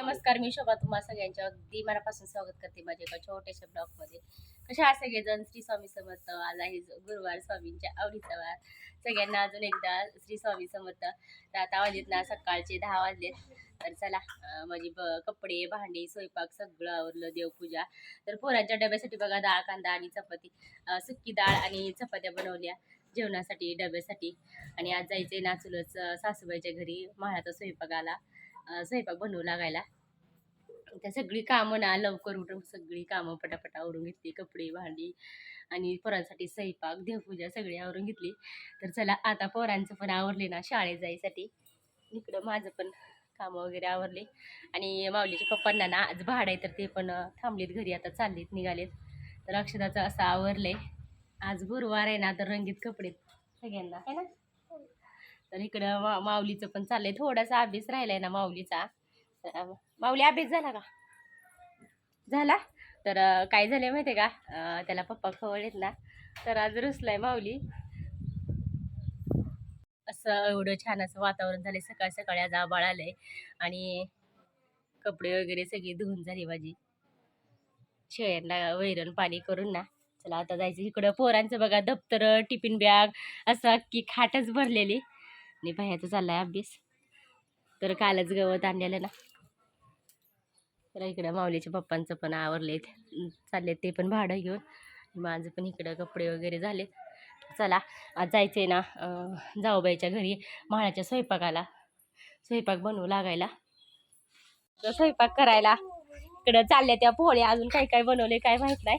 नमस्कार मी शोभा तुम्हा सगळ्यांच्या अगदी मनापासून स्वागत करते माझ्या एका छोट्याशा ब्लॉगमध्ये. कशा आहात सगळेजण? श्री स्वामी समर्थ. आज आहे जो गुरुवार स्वामींच्या आवडीचा वार. सगळ्यांना अजून एकदा श्री स्वामी समर्थ. तर आता वाजलेत ना सकाळचे दहा वाजलेत. तर चला माझी ब कपडे भांडी स्वयंपाक सगळं आवरलं देवपूजा. तर पोरांच्या डब्यासाठी बघा डाळ कांदा आणि चपाती. सुक्की डाळ आणि चपात्या बनवल्या जेवणासाठी डब्यासाठी. आणि आज जायचे ना चुलत सासूबाईच्या घरी. म्हाळाचा स्वयंपाक आला. स्वयंपाक बनवू लागायला. त्या सगळी कामं ना लवकर उठून सगळी कामं पटापट आवरून घेतली. कपडे भांडी आणि पोरांसाठी स्वयंपाक देवपूजा सगळी आवरून घेतली. तर चला आता पोरांचं पण आवरले ना शाळेत जायसाठी. इकडं माझं पण कामं वगैरे आवरले. आणि माऊलीच्या पप्पांना ना आज भाड आहे तर ते पण थांबलेत घरी. आता चाललेत निघालेत. तर अक्षदाचं असं आवरलंय. आज गुरुवार आहे ना तर रंगीत कपडे सगळ्यांना आहे ना? तर इकडं मा माऊलीचं पण चाललंय. थोडासा अभ्यास राहिलाय ना माऊलीचा. तर, माऊली अभ्यास झाला का? झाला? तर काय झालंय माहितीये का? त्याला पप्पा खवळलेत ना. तर आज रुसलाय माऊली. असं एवढं छान असं वातावरण झालंय. सकाळ सकाळी आज आबाळ आलंय. आणि कपडे वगैरे सगळी धुवून झाली माझी. शेळ्यांना वैरण पाणी करून ना. चला आता जायचं. इकडं पोरांचं बघा दप्तर टिफिन बॅग असं अख्खी खाटच भरलेली. आणि बाह्याचा चाललाय अभ्यास. तर कालच गवत आणलेलं ना. तर इकडं माऊलीच्या पप्पांचं पण आवरलेत चाललेत ते पण भाडं घेऊन. माझं पण इकडं कपडे वगैरे झाले चला आज जायचं आहे ना जाऊबाईच्या घरी म्हाळाच्या स्वयंपाकाला. स्वयंपाक बनवू लागायला. तर स्वयंपाक करायला. इकडं चालल्या त्या पोळ्या अजून काय काय बनवले काय माहीत नाही.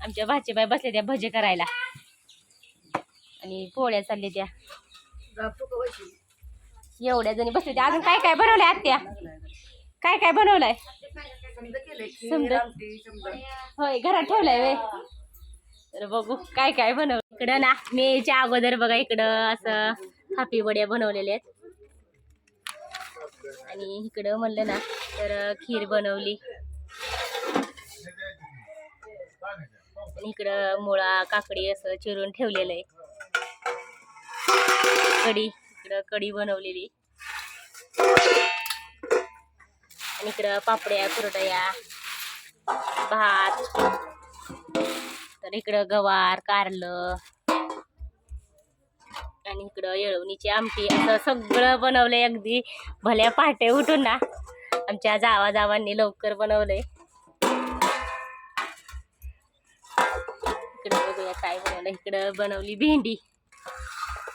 आमच्या भाचीबाई बसल्या त्या भजे करायला. आणि पोळ्या चालल्या त्या. एवढ्या जणी बसले अजून काय काय बनवलंय आत्या? काय काय बनवलंय? समजा होय घरात ठेवलंय वे तर बघू काय काय बनव इकडं ना मेच्या अगोदर बघा इकडं असं थापी वड्या बनवलेल्या आहेत. आणि इकडं म्हणलं ना तर खीर बनवली. आणि इकडं मुळा काकडी असं चिरून ठेवलेलं आहे. कढी. इकडं कढी बनवलेली. आणि इकडं पापड्या कुरडया भात. तर इकडं गवार कारलं. आणि इकडं येळवणीची आमटी. असं सगळं बनवलंय अगदी. भल्या पहाटे उठून ना. आमच्या जावा जावांनी लवकर बनवलंय. इकडं बघूया काय बनवलं इकडं बनवली भेंडी.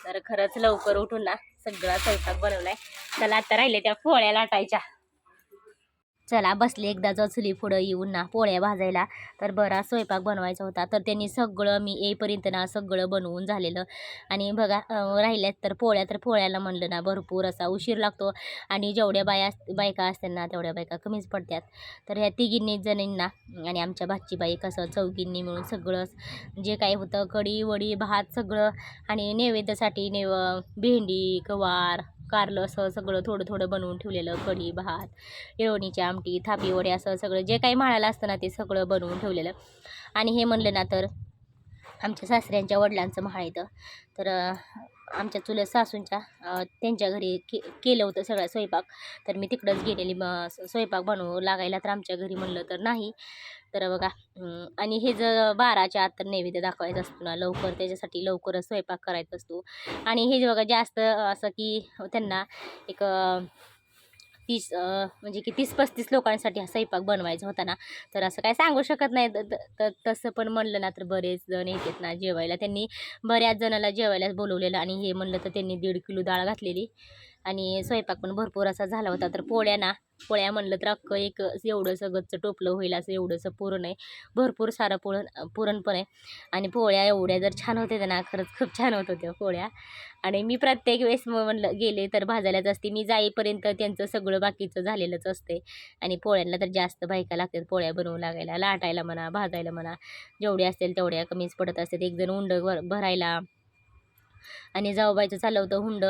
तर खरंच लवकर उठून ना सगळा स्वयंपाक बनवलाय. चला आता राहिले त्या पोळ्या लाटायच्या. चला बसले एकदा जचली पुढं येऊन ना पोळ्या भाजायला. तर बरा स्वयंपाक बनवायचा होता. तर त्यांनी सगळं मी येईपर्यंत ना सगळं बनवून झालेलं. आणि बघा राहिल्यात तर पोळ्या तर पोळ्याला म्हणलं ना भरपूर असा उशीर लागतो. आणि जेवढ्या बाया अस- बायका असतात ना तेवढ्या बायका कमीच पडतात तर ह्या तिघींनी जणींना आणि आमच्या भाचीबाई कसं चौघींनी मिळून सगळं जे काही होतं कढी वडी भात सगळं आणि नैवेद्यासाठी नेव भेंडी गवार कारलं असं सगळं थोडं थोडं बनवून ठेवलेलं कढी भात येळवणीची आमटी थापी वडे असं सगळं जे काही माळायला असतं ना ते सगळं बनवून ठेवलेलं. आणि हे म्हणलं ना तर आमच्या सासऱ्यांच्या वडिलांचं म्हाळ येतं तर आमच्या चुलत सासूंच्या त्यांच्या घरी के केलं होतं सगळा स्वयंपाक. तर मी तिकडंच गेलेली. मग स्वयंपाक बनवू लागायला तर आमच्या घरी म्हणलं तर नाही. तर बघा आणि हे जर बाराच्या आत तर नैवेद्य दाखवायचा असतो ना लवकर त्याच्यासाठी लवकरच स्वयंपाक करायचा असतो. आणि हे जे बघा जास्त असं की त्यांना एक तीस म्हणजे की तीस पस्तीस लोकांसाठी हा स्वयंपाक बनवायचा होता ना तर असं काय सांगू शकत नाही. त- तसं पण म्हणलं ना तर बरेच जण येतात ना जेवायला. त्यांनी बऱ्याच जणाला जेवायला बोलवलेलं आणि हे म्हणलं तर त्यांनी दीड किलो डाळ घातलेली आणि स्वयंपाक पण भरपूर असा झाला होता. तर पोळ्या ना पोळ्या म्हणलं तर अख्खं एक एवढंसं गच्च टोपलं होईल असं एवढंसं पुरण आहे. भरपूर सारं पुरण पुरण पण आहे. आणि पोळ्या एवढ्या जर छान होत्या ना खरंच खूप छान होत होत्या पोळ्या. आणि मी प्रत्येक वेळेस मग म्हणलं गेले तर भाजायलाच असते. मी जाईपर्यंत त्यांचं सगळं बाकीचं झालेलंच असते. आणि पोळ्यांना तर जास्त बायका लागतात पोळ्या बनवू लागायला लाटायला म्हणा भाजायला म्हणा. जेवढे असतील तेवढ्या कमीच पडत असतात. एकजण उंड भरायला. आणि जाऊबाईचं चालवतं होतं हुंड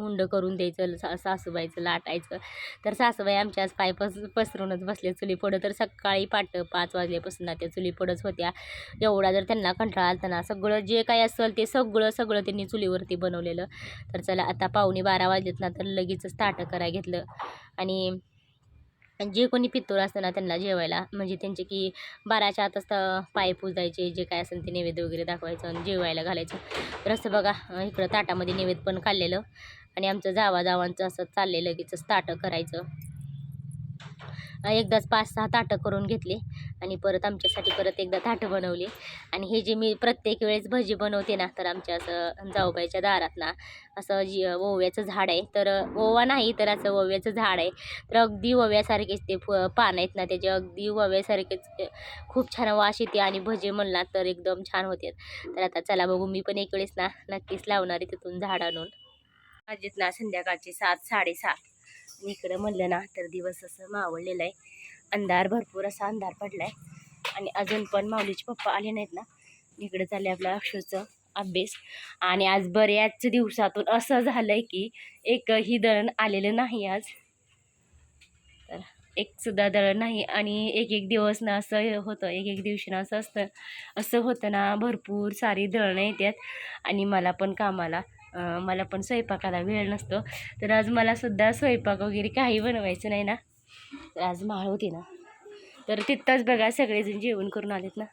उंड करून द्यायचं सा सासूबाईचं लाटायचं. तर सासूबाई आमच्या आज पाय पस पसरूनच बसले चुली तर सकाळी पाट पाच वाजल्यापासून ना त्या चुलीपुढंच होत्या. एवढा जर त्यांना कंटाळा आलताना सगळं जे काही असेल ते सगळं सगळं त्यांनी चुलीवरती बनवलेलं. तर चला आता पावणे बारा वाजलेत ना तर लगेचच ताटं करायला घेतलं. आणि जे कोणी पित्तूर असतं ना त्यांना जेवायला म्हणजे त्यांचे की बाराच्या आत असतं पाय पुजायचे जे काय असेल ते नैवेद्य वगैरे दाखवायचं आणि जेवायला घालायचं. तर असं बघा इकडं ताटामध्ये नैवेद्य पण काढलेलं आणि आमचं जावा जावांचं असं चाललेलं लगेचच ताटं करायचं. एकदाच पाच सहा ताटं करून घेतले आणि परत आमच्यासाठी परत एकदा ताटं बनवली. आणि हे जे मी प्रत्येक वेळेस भजी बनवते ना तर आमच्या असं जाऊबाईच्या दारात ना असं जी ओव्याचं झाड आहे तर ओवा नाही तर असं ओव्याचं झाड आहे. तर अगदी ओव्यासारखेच ते फ पान आहेत ना त्याचे अगदी ओव्यासारखेच खूप छान वास येते आणि भजे म्हणला तर एकदम छान होते तर आता चला बघू मी पण एक वेळेस ना नक्कीच लावणार आहे तिथून झाड आणून. वाजलेत ना संध्याकाळचे सात साडेसात. आणि इकडं म्हणलं ना तर दिवस असं मावळलेलं आहे. अंधार भरपूर असा अंधार पडला आहे आणि अजून पण माऊलीचे पप्पा आले नाहीत ना. इकडं चालले आपल्या अक्षरचं अभ्यास. आणि आज बऱ्याच दिवसातून असं झालं आहे की एकही दळण आलेलं नाही आज. तर एक सुद्धा दळण नाही. आणि एक एक दिवस ना असं होतं एक एक दिवशी ना असं असतं. असं होतं ना भरपूर सारी दळणं येतात. आणि मला पण कामाला मला पण स्वयंपाकाला वेळ नसतो. तर आज मला सुद्धा स्वयंपाक वगैरे काही बनवायचं नाही ना. तर आज माळ होती ना. तर तिथंच बघा सगळेजण जेवण करून आलेत ना.